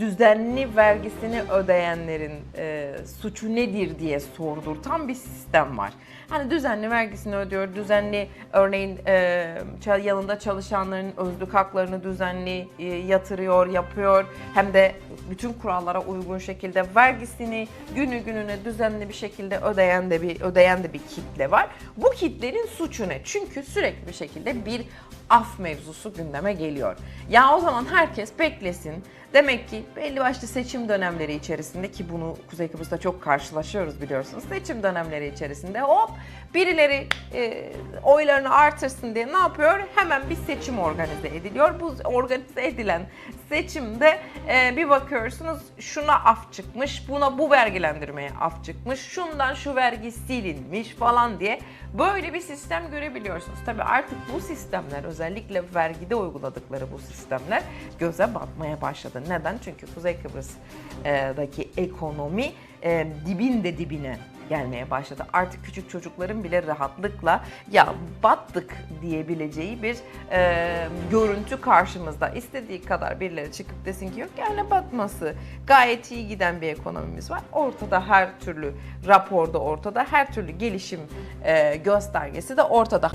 düzenli vergisini ödeyenlerin e, suçu nedir diye sordurtan bir sistem var. Hani düzenli vergisini ödüyor, düzenli örneğin e, yanında çalışanların özlük haklarını düzenli e, yatırıyor, yapıyor. Hem de bütün kurallara uygun şekilde vergisini günü gününe düzenli bir şekilde ödeyen de bir ödeyen de bir kitle var. Bu kitlenin suçu ne? Çünkü sürekli bir şekilde bir af mevzusu gündeme geliyor. Ya o zaman herkes beklesin. Demek ki belli başlı seçim dönemleri içerisinde ki bunu Kuzey Kıbrıs'ta çok karşılaşıyoruz biliyorsunuz. Seçim dönemleri içerisinde hop birileri e, oylarını artırsın diye ne yapıyor? Hemen bir seçim organize ediliyor. Bu organize edilen seçimde e, bir bakıyorsunuz şuna af çıkmış, buna bu vergilendirmeye af çıkmış, şundan şu vergi silinmiş falan diye böyle bir sistem görebiliyorsunuz. Tabii artık bu sistemler özellikle vergide uyguladıkları bu sistemler göze batmaya başladı. Neden? Çünkü Kuzey Kıbrıs'daki ekonomi e, dibin de dibine gelmeye başladı. Artık küçük çocukların bile rahatlıkla ya battık diyebileceği bir e, görüntü karşımızda. İstediği kadar birileri çıkıp desin ki yok yani batması. Gayet iyi giden bir ekonomimiz var. Ortada her türlü raporda ortada, her türlü gelişim e, göstergesi de ortada.